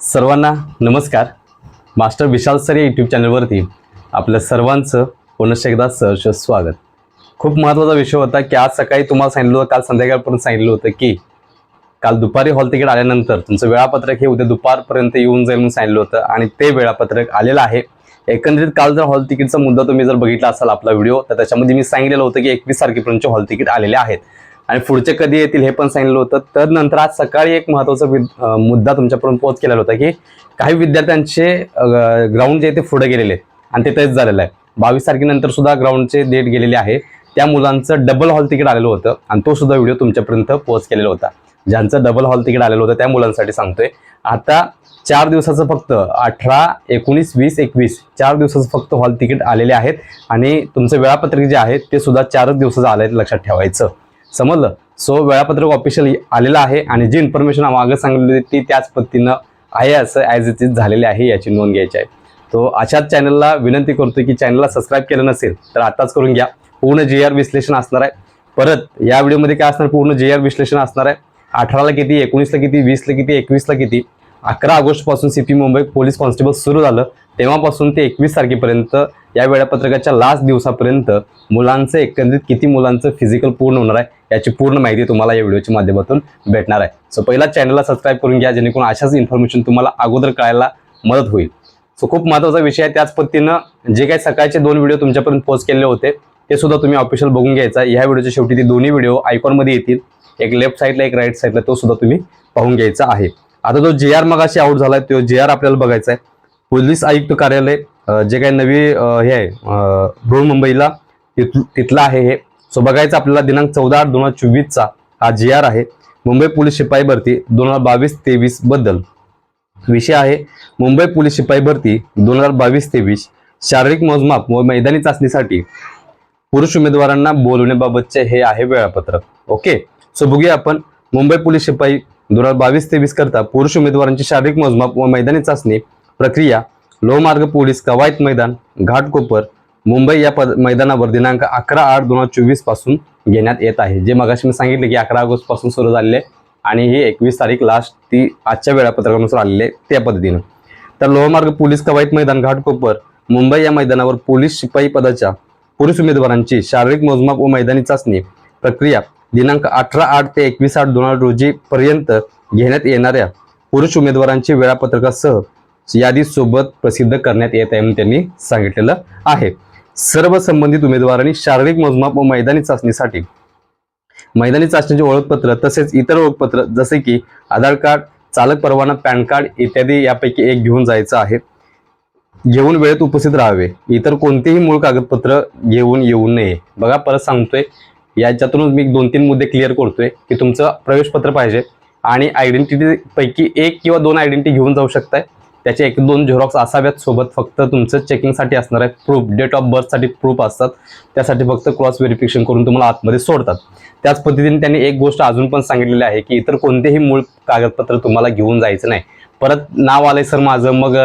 सर्वांना नमस्कार. Master Vishal sir या यूट्यूब चॅनलवरती आपल्या सर्वांचं पुनश्च एकदा सहर्ष स्वागत. खूप महत्त्वाचा विषय होता की आज सकाळी तुम्हाला सांगितलं होतं काल संध्याकाळपर्यंत सांगितलं होतं की काल दुपारी हॉल तिकीट आल्यानंतर तुमचं वेळापत्रक हे उद्या दुपारपर्यंत येऊन जाईल म्हणून सांगितलं होतं आणि ते वेळापत्रक आलेलं आहे. एकंदरीत काल जर हॉल तिकीटचा मुद्दा तुम्ही जर बघितला असाल आपला व्हिडिओ तर त्याच्यामध्ये मी सांगितलेलं होतं की एकवीस तारखेपर्यंतचे हॉल तिकीट आलेले आहेत. आणि पुढचे कधी येतील हे पण सांगितलं होतं. तर नंतर आज सकाळी एक महत्त्वाचा वि- मुद्दा तुमच्यापर्यंत पोहोच केलेला होता की काही विद्यार्थ्यांचे ग्राउंड जे आहे ते पुढे गेलेले आहेत आणि ते तेच झालेलं आहे. बावीस तारखेनंतर सुद्धा ग्राउंडचे डेट गेलेले आहे. त्या मुलांचं डबल हॉल तिकीट आलेलं होतं आणि तो सुद्धा व्हिडिओ तुमच्यापर्यंत पोहोच केलेला होता. ज्यांचं डबल हॉल तिकीट आलेलं होतं त्या मुलांसाठी सांगतोय. आता चार दिवसाचं फक्त अठरा एकोणीस वीस एकवीस चार दिवसाचं फक्त हॉल तिकीट आलेले आहेत आणि तुमचं वेळापत्रक जे आहे ते सुद्धा चारच दिवसाचं आलं आहे लक्षात ठेवायचं. समजलं? सो वेळापत्रक ऑफिशियल आलेलं आहे आणि जी इन्फॉर्मेशन मागं सांगितली होती ती त्याच पद्धतीनं आहे असं ॲज इट इज झालेले आहे याची नोंद घ्यायची आहे. तो अशाच चॅनलला विनंती करतो की चॅनलला सबस्क्राईब केलं नसेल तर आताच करून घ्या. पूर्ण जे आर विश्लेषण असणार आहे. परत या व्हिडिओमध्ये काय असणार? पूर्ण जे आर विश्लेषण असणार आहे. अठराला किती एकोणीसला किती वीसला किती एकवीसला किती? अकरा ऑगस्टपासून सीपी मुंबई पोलीस कॉन्स्टेबल सुरू झालं. तेव्हापासून ते एकवीस तारखेपर्यंत या वेळापत्रकाच्या लास्ट दिवसापर्यंत मुलांचं एकंदरीत किती मुलांचं फिजिकल पूर्ण होणार आहे याची पूर्ण माहिती तुम्हाला या व्हिडिओच्या माध्यमातून भेटणार आहे. सो पहिला चॅनलला सबस्क्राईब करून घ्या जेणेकरून अशाच इन्फॉर्मेशन तुम्हाला अगोदर कळायला मदत होईल. सो खूप महत्त्वाचा विषय आहे त्याच पद्धतीनं जे काही सकाळचे दोन व्हिडिओ तुमच्यापर्यंत पोस्ट केले होते ते सुद्धा तुम्ही ऑफिशियल बघून घ्यायचा ह्या व्हिडिओच्या शेवटी ते दोन्ही व्हिडिओ आयकॉनमध्ये येतील. एक लेफ्ट साईडला एक राईट साईडला तो सुद्धा तुम्ही पाहून घ्यायचा आहे. आता जो जे आर मगाशी आउट झालाय तो जे आर आपल्याला बघायचा आहे. पोलीस आयुक्त कार्यालय जे काही नवी हे आहे अं, बृहन्मुंबईला तिथलं आहे हे. सो बघायचं आपल्याला दिनांक चौदा आठ दोन हजार चोवीसचा हा जे आर आहे. मुंबई पोलीस शिपाई भरती दोन हजार बावीस तेवीसबद्दल. विषय आहे मुंबई पोलीस शिपाई भरती दोन हजार बावीस तेवीस शारीरिक मोजमाप व मैदानी चाचणीसाठी पुरुष उमेदवारांना बोलवण्याबाबतचे हे आहे वेळापत्रक. ओके सो बघूया आपण मुंबई पोलीस शिपाई दोन हजार बावीस तेवीस करता पुरुष उमेदवारांची शारीरिक मोजमाप व मैदानी चाचणी प्रक्रिया लोहमार्ग पोलीस कवायत मैदान घाटकोपर मुंबई या पद मैदानावर दिनांक अकरा आठ दोन हजार चोवीसपासून घेण्यात येत आहे. जे मगाशी मी सांगितले की अकरा ऑगस्टपासून सुरू झालेले आणि ही एकवीस तारीख लास्ट ती आजच्या वेळापत्रकानुसार आलेले त्या पद्धतीनं. तर लोहमार्ग पोलीस कवायत मैदान घाटकोपर मुंबई या मैदानावर पोलीस शिपाई पदाच्या पुरुष उमेदवारांची शारीरिक मोजमाप व मैदानी चाचणी प्रक्रिया दिनांक अठरा आठ ते एकवीस आठ दोन हजार रोजी पर्यंत घेण्यात येणाऱ्या पुरुष उमेदवारांची वेळापत्रकासह यादी सोबत प्रसिद्ध करण्यात येत आहे म्हणून त्यांनी सांगितलेलं आहे. सर्व संबंधित उमेदवारांनी शारीरिक मोजमाप व मैदानी चाचणीसाठी मैदानी चाचणीचे ओळखपत्र तसेच इतर ओळखपत्र जसे की आधार कार्ड चालक परवाना पॅन कार्ड इत्यादी यापैकी एक घेऊन जायचं आहे. घेऊन वेळेत उपस्थित राहावे. इतर कोणतेही मूळ कागदपत्र घेऊन येऊ नये. बघा परत सांगतोय. याच्यातूनच मी दोन तीन मुद्दे क्लिअर करतोय की तुमचं प्रवेशपत्र पाहिजे आणि आयडेंटिटी पैकी एक किंवा दोन आयडेंटिटी घेऊन जाऊ शकताय. त्याचे एक दोन झेरॉक्स असाव्यात सोबत फक्त तुमचं चेकिंगसाठी असणार आहे. प्रूफ डेट ऑफ बर्थसाठी प्रूफ असतात. त्यासाठी फक्त क्रॉस व्हेरिफिकेशन करून तुम्हाला आतमध्ये सोडतात. त्याच पद्धतीने त्यांनी एक गोष्ट अजून पण सांगितलेली आहे की इतर कोणतेही मूळ कागदपत्र तुम्हाला घेऊन जायचं नाही. परत नाव आलंय सर माझं मग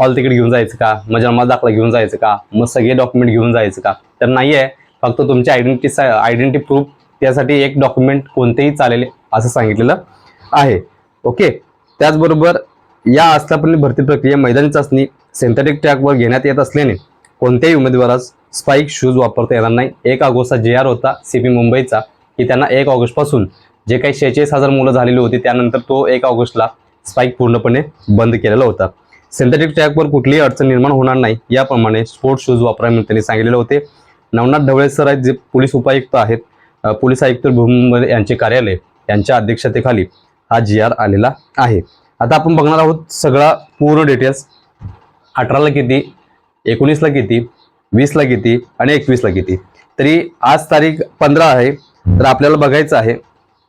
हॉल तिकीट घेऊन जायचं का? मग जन्मा दाखला घेऊन जायचं का? मग सगळे डॉक्युमेंट घेऊन जायचं का? तर नाही आहे फक्त तुमची आयडेंटिटी आयडेंटिटी प्रूफ त्यासाठी एक डॉक्युमेंट कोणतेही चालेल असं सांगितलेलं आहे. ओके त्याचबरोबर या आस्थापने भरती प्रक्रिया मैदानी चाचणी सिंथेटिक ट्रॅकवर घेण्यात येत असल्याने कोणत्याही उमेदवारास स्पाईक शूज वापरता येणार नाही. एक ऑगस्टचा जे आर होता सी पी मुंबईचा की त्यांना एक ऑगस्टपासून जे काही शेहेचाळीस हजार मुलं झालेली होती त्यानंतर तो एक ऑगस्टला स्पाईक पूर्णपणे बंद केलेला होता. सिंथेटिक ट्रॅकवर कुठलीही अडचण निर्माण होणार नाही. याप्रमाणे स्पोर्ट्स शूज वापरा म्हणून त्यांनी सांगितलेले होते. नवनाथ ढवळे सर आहेत जे पोलीस उपायुक्त आहेत. पोलीस आयुक्त मुंबई यांचे कार्यालय यांच्या अध्यक्षतेखाली हा जी आर आलेला आहे. आता आपण बघणार आहोत सगळा पूर्ण डिटेल्स अठराला किती एकोणीसला किती वीसला किती आणि एकवीसला किती. तरी आज तारीख पंधरा आहे. तर आपल्याला बघायचं आहे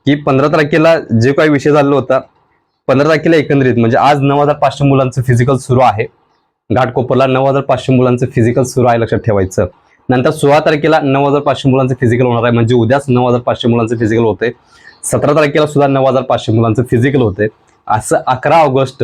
की पंधरा तारखेला जे काही विषय झालेला होता पंधरा तारखेला एकंदरीत म्हणजे आज नऊ हजार पाचशे मुलांचं फिजिकल सुरू आहे. घाटकोपरला नऊ हजार पाचशे मुलांचं फिजिकल सुरू आहे लक्षात ठेवायचं. नंतर सोळा तारखेला नऊ हजार पाचशे मुलांचं फिजिकल होणार आहे. म्हणजे उद्याच नऊ हजार पाचशे मुलांचं फिजिकल होते सतरा तारखेला सुद्धा नऊ हजार पाचशे मुलांचं फिजिकल होते असं अकरा ऑगस्ट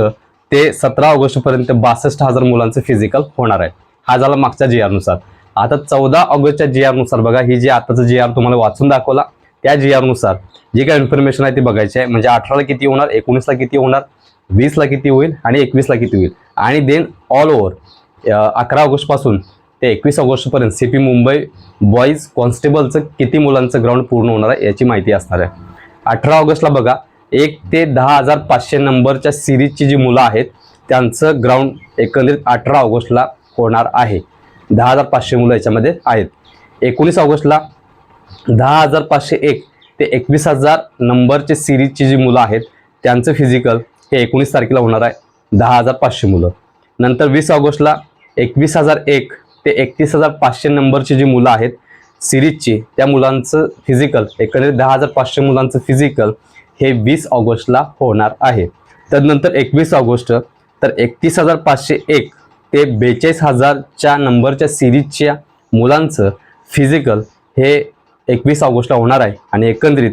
ते सतरा ऑगस्ट पर्यंत बासष्ट हजार मुलांचं फिजिकल होणार आहे. हा झाला मागच्या जी आरनुसार आता चौदा ऑगस्टच्या जी आरनुसार बघा ही जी आताचं जी आर तुम्हाला वाचून दाखवला त्या जी आरनुसार जी काही इन्फॉर्मेशन आहे ती बघायची आहे. म्हणजे अठराला किती होणार एकोणीसला किती होणार वीसला किती होईल आणि एकवीसला किती होईल. आणि देन ऑल ओव्हर अकरा ऑगस्टपासून ते एकवीस ऑगस्टपर्यंत सी पी मुंबई बॉईज कॉन्स्टेबलचं किती मुलांचं ग्राउंड पूर्ण होणार आहे याची माहिती असणार आहे. अठरा ऑगस्टला बघा एक ते दहा हजार पाचशे नंबरच्या सिरीजची जी मुलं आहेत त्यांचं ग्राउंड एकंदरीत अठरा ऑगस्टला होणार आहे. दहा हजार पाचशे मुलं याच्यामध्ये आहेत. एकोणीस ऑगस्टला दहा हजार पाचशे एक ते एकवीस हजार नंबरचे सिरीजची जी मुलं आहेत त्यांचं फिजिकल हे एकोणीस तारखेला होणार आहे. दहा हजार पाचशे मुलं. नंतर वीस ऑगस्टला एकवीस हजार एक ते एकतीस हजार पाचशे नंबरची जी मुलं आहेत सिरीजची त्या मुलांचं फिजिकल एकंदरीत दहा हजार पाचशे मुलांचं फिजिकल हे वीस ऑगस्टला होणार आहे. त्यानंतर एकवीस ऑगस्ट तर एकतीस हजार पाचशे एक ते बेचाळीस हजारच्या नंबरच्या सिरीजच्या मुलांचं फिजिकल हे एकवीस ऑगस्टला होणार आहे आणि एकंदरीत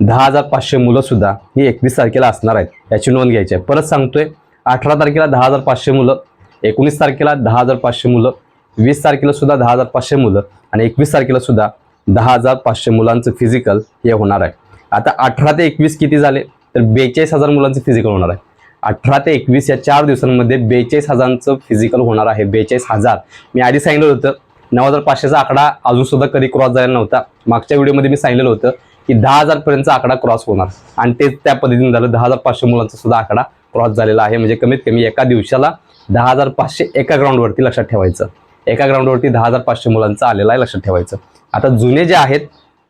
दहा हजार पाचशे मुलंसुद्धा ही एकवीस तारखेला असणार आहेत याची नोंद घ्यायची आहे. परत सांगतोय अठरा तारखेला दहा हजार पाचशे मुलं एकोणीस तारखेला दहा हजार पाचशे मुलं वीस तारखेला सुद्धा दहा हजार पाचशे मुलं आणि एकवीस तारखेला सुद्धा दहा हजार पाचशे मुलांचं फिजिकल हे होणार आहे. आता अठरा ते एकवीस किती झाले? तर बेचाळीस हजार मुलांचं फिजिकल होणार आहे. अठरा ते एकवीस या चार दिवसांमध्ये बेचाळीस हजारांचं फिजिकल होणार आहे. बेचाळीस हजार. मी आधी सांगितलं होतं नऊ हजार पाचशेचा आकडा अजून सुद्धा कधी क्रॉस झालेला नव्हता. मागच्या व्हिडिओमध्ये मी सांगितलेलं होतं की दहा हजारपर्यंतचा आकडा क्रॉस होणार. आणि तेच त्या पद्धतीने झालं दहा हजार पाचशे मुलांचा सुद्धा आकडा क्रॉस झालेला आहे. म्हणजे कमीत कमी एका दिवसाला दहा हजार पाचशे एका ग्राउंडवरती लक्षात ठेवायचं. एका ग्राउंडवरती दहा हजार पाचशे मुलांचा आलेला आहे लक्षात ठेवायचं. आता जुने जे आहेत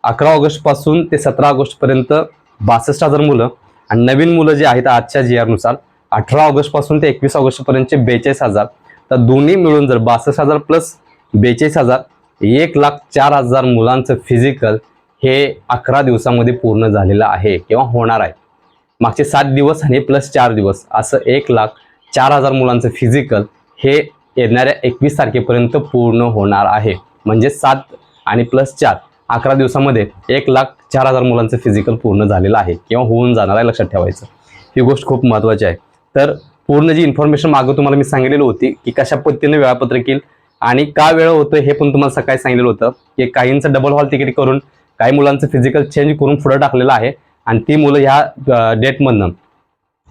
अकरा ऑगस्टपासून ते सतरा ऑगस्ट पर्यंत बासष्ट हजार मुलं आणि नवीन मुलं जे आहेत आजच्या जी आरनुसार अठरा ऑगस्टपासून ते एकवीस ऑगस्ट पर्यंतचे बेचाळीस हजार. तर दोन्ही मिळून जर बासष्ट हजार प्लस बेचाळीस हजार एक लाख चार हजार मुलांचं फिजिकल हे अकरा दिवसामध्ये पूर्ण झालेलं आहे किंवा होणार आहे. मागचे सात दिवस आणि प्लस चार दिवस असं एक लाख चार हजार मुलांचं फिजिकल हे येणाऱ्या एकवीस तारखेपर्यंत पूर्ण होणार आहे. म्हणजे सात आणि प्लस चार अकरा दिवसामध्ये एक लाख चार हजार मुलांचं फिजिकल पूर्ण झालेलं आहे किंवा होऊन जाणार आहे लक्षात ठेवायचं. ही गोष्ट खूप महत्त्वाची आहे. तर पूर्ण जी इन्फॉर्मेशन मागं तुम्हाला मी सांगितलेली होती की कशा पद्धतीने वेळापत्रक येईल आणि का वेळ होतं हे पण तुम्हाला सकाळी सांगितलेलं होतं की काहींचं डबल हॉल तिकीट करून काही मुलांचं फिजिकल चेंज करून पुढं टाकलेलं आहे आणि ती मुलं ह्या डेटमधनं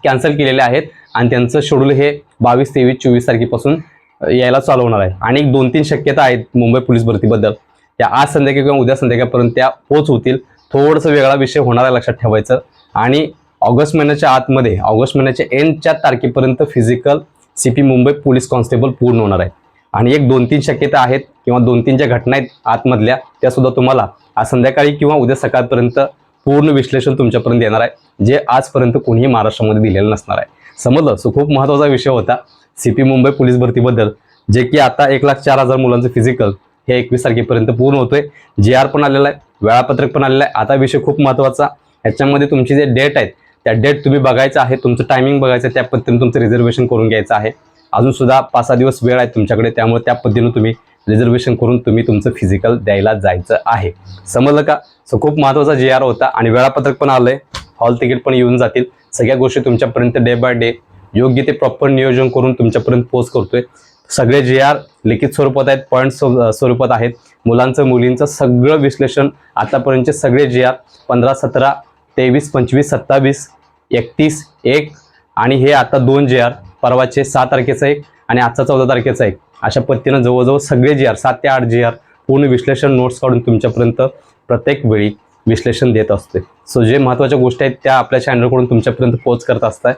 कॅन्सल केलेले आहेत आणि त्यांचं शेड्यूल हे बावीस तेवीस चोवीस तारखेपासून यायला चालवणार आहे. आणि एक दोन तीन शक्यता आहेत मुंबई पोलीस भरतीबद्दल. त्या आज संध्याकाळी किंवा उद्या संध्याकाळपर्यंत त्या पोच होतील. थोडंसं वेगळा विषय होणार आहे लक्षात ठेवायचं. आणि ऑगस्ट महिन्याच्या आतमध्ये ऑगस्ट महिन्याच्या एंडच्या तारखेपर्यंत physical C P Mumbai police constable पूर्ण होणार आहे. आणि एक दोन तीन शक्यता आहेत किंवा दोन तीन ज्या घटना आहेत आतमधल्या त्यासुद्धा तुम्हाला आज संध्याकाळी किंवा उद्या सकाळपर्यंत पूर्ण विश्लेषण तुमच्यापर्यंत येणार आहे. जे आजपर्यंत कोणीही महाराष्ट्रामध्ये दिलेलं नसणार आहे. समजलं? सो खूप महत्त्वाचा विषय होता. सी पी मुंबई पोलीस भरतीबद्दल जे की आता एक लाख चार हजार मुलांचं फिजिकल हे एकवीस तारखेपर्यंत पूर्ण होतोय. जे आर पण आलेलं आहे वेळापत्रक पण आलेलं आहे. आता विषय खूप महत्त्वाचा ह्याच्यामध्ये तुमची जे डेट आहेत त्या डेट तुम्ही बघायचं आहे तुमचं टायमिंग बघायचं आहे त्या पद्धतीने तुमचं रिझर्वेशन करून घ्यायचं आहे. अजून सुद्धा पाच सहा दिवस वेळ आहे तुमच्याकडे त्यामुळे त्या पद्धतीनं तुम्ही रिझर्वेशन करून तुम्ही तुमचं फिजिकल द्यायला जायचं आहे. समजलं का? सो खूप महत्त्वाचा जे आर होता आणि वेळापत्रक पण आलंय. हॉल तिकीट पण येऊन जातील. सगळ्या गोष्टी तुमच्यापर्यंत डे बाय डे योग्य ते प्रॉपर नियोजन करून तुमच्यापर्यंत पोच करतोय. सगळे जे आर लिखित स्वरूपात आहेत पॉईंट स्वरूपात आहेत. मुलांचं मुलींचं सगळं विश्लेषण आतापर्यंतचे सगळे जे आर पंधरा सतरा तेवीस पंचवीस सत्तावीस एकतीस एक आणि हे आता दोन जे आर परवाचे सहा तारखेचं एक आणि आजचा चौदा तारखेचा एक. अशा पद्धतीनं जवळजवळ सगळे जे आर सात ते आठ जे आर पूर्ण विश्लेषण नोट्स काढून तुमच्यापर्यंत प्रत्येक वेळी विश्लेषण देत असते. सो जे महत्त्वाच्या गोष्टी आहेत त्या आपल्या चॅनलकडून तुमच्यापर्यंत पोच करत असताय.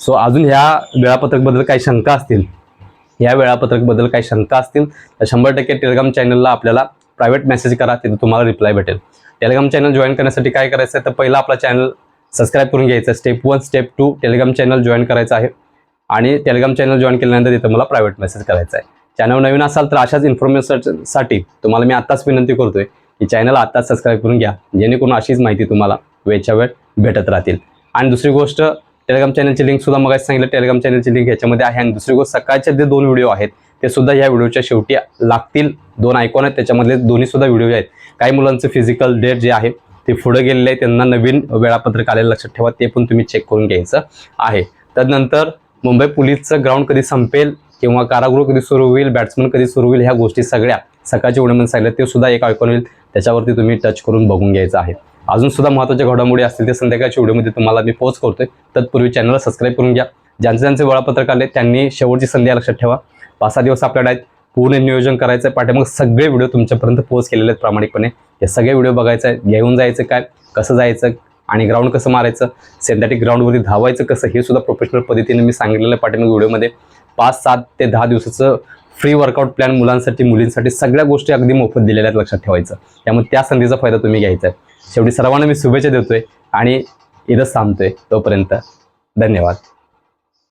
सो अजून ह्या वेळापत्रकबद्दल काही शंका असतील या वेळापत्रकबद्दल काही शंका असतील तर शंभर टक्के टेलिग्राम चॅनलला आपल्याला प्रायव्हेट मेसेज करा तिथे तुम्हाला रिप्लाय भेटेल. टेलिग्राम चॅनल जॉईन करण्यासाठी काय करायचं आहे तर पहिला आपला चॅनल सबस्क्राईब करून घ्यायचं आहे step one step two Telegram channel join करायचं आहे. आणि टेलिग्राम चॅनल जॉईन केल्यानंतर तिथं मला प्रायव्हेट मेसेज करायचा आहे चॅनल नवीन असाल तर अशाच इन्फॉर्मेशनसाठी तुम्हाला मी आत्ताच विनंती करतोय की चॅनल आत्ताच सबस्क्राईब करून घ्या. जेणेकरून अशीच माहिती तुम्हाला वेळच्या वेळ भेटत राहतील. आणि दुसरी गोष्ट टेलिग्राम चॅनलची लिंक सुद्धा मग सांगितलं. टेलिग्राम चॅनलची लिंक ह्याच्यामध्ये आहे. आणि दुसरी गोष्ट सकाळचे जे दोन व्हिडिओ आहेत ते सुद्धा या व्हिडिओच्या शेवटी लागतील. दोन आयकॉन आहेत त्याच्यामधले दोन्ही सुद्धा व्हिडिओ आहेत. काही मुलांचं फिजिकल डेट जे आहे ते पुढे गेलेले आहे त्यांना नवीन वेळापत्रक आलेलं लक्षात ठेवा. ते पण तुम्ही चेक करून घ्यायचं आहे. त्यानंतर मुंबई पोलीसचं ग्राउंड कधी संपेल किंवा कारागृह कधी सुरू होईल बॅट्समन कधी सुरू होईल ह्या गोष्टी सगळ्या सकाळच्या व्हिडिओमध्ये सांगितलं. ते सुद्धा एक आयकॉन होईल. त्याच्यावरती तुम्ही टच करून बघून घ्यायचं आहे. अजून सुद्धा महत्त्वाच्या घडामोडी असतील ते संध्याकाळच्या व्हिडिओमध्ये तुम्हाला मी पोस्ट करतोय. तत्पूर्वी चॅनलला सबस्क्राईब करून घ्या. ज्यांचे ज्यांचे वेळापत्रक आले त्यांनी शेवटची संधी लक्षात ठेवा. पाच सहा दिवस आपल्याकडे आहेत. पूर्ण नियोजन करायचं आहे पाठीमाग सगळे व्हिडिओ तुमच्यापर्यंत पोस्ट केलेले आहेत प्रामाणिकपणे. हे सगळे व्हिडिओ बघायचं आहे घेऊन जायचं काय? कसं जायचं? आणि ग्राउंड कसं मारायचं? सिंथेटिक ग्राउंडवरती धावायचं कसं? हे सुद्धा प्रोफेशनल पद्धतीने मी सांगितलेलं आहे पाठीमाग व्हिडिओमध्ये पाच सात ते दहा दिवसाचं फ्री वर्कआउट प्लॅन मुलांसाठी मुलींसाठी सगळ्या गोष्टी अगदी मोफत दिलेल्या आहेत लक्षात ठेवायचं. त्यामुळे त्या संधीचा फायदा तुम्ही घ्यायचा आहे. शेवटी सर्वांना मी शुभेच्छा देतोय आणि इथंच थांबतोय तोपर्यंत. धन्यवाद.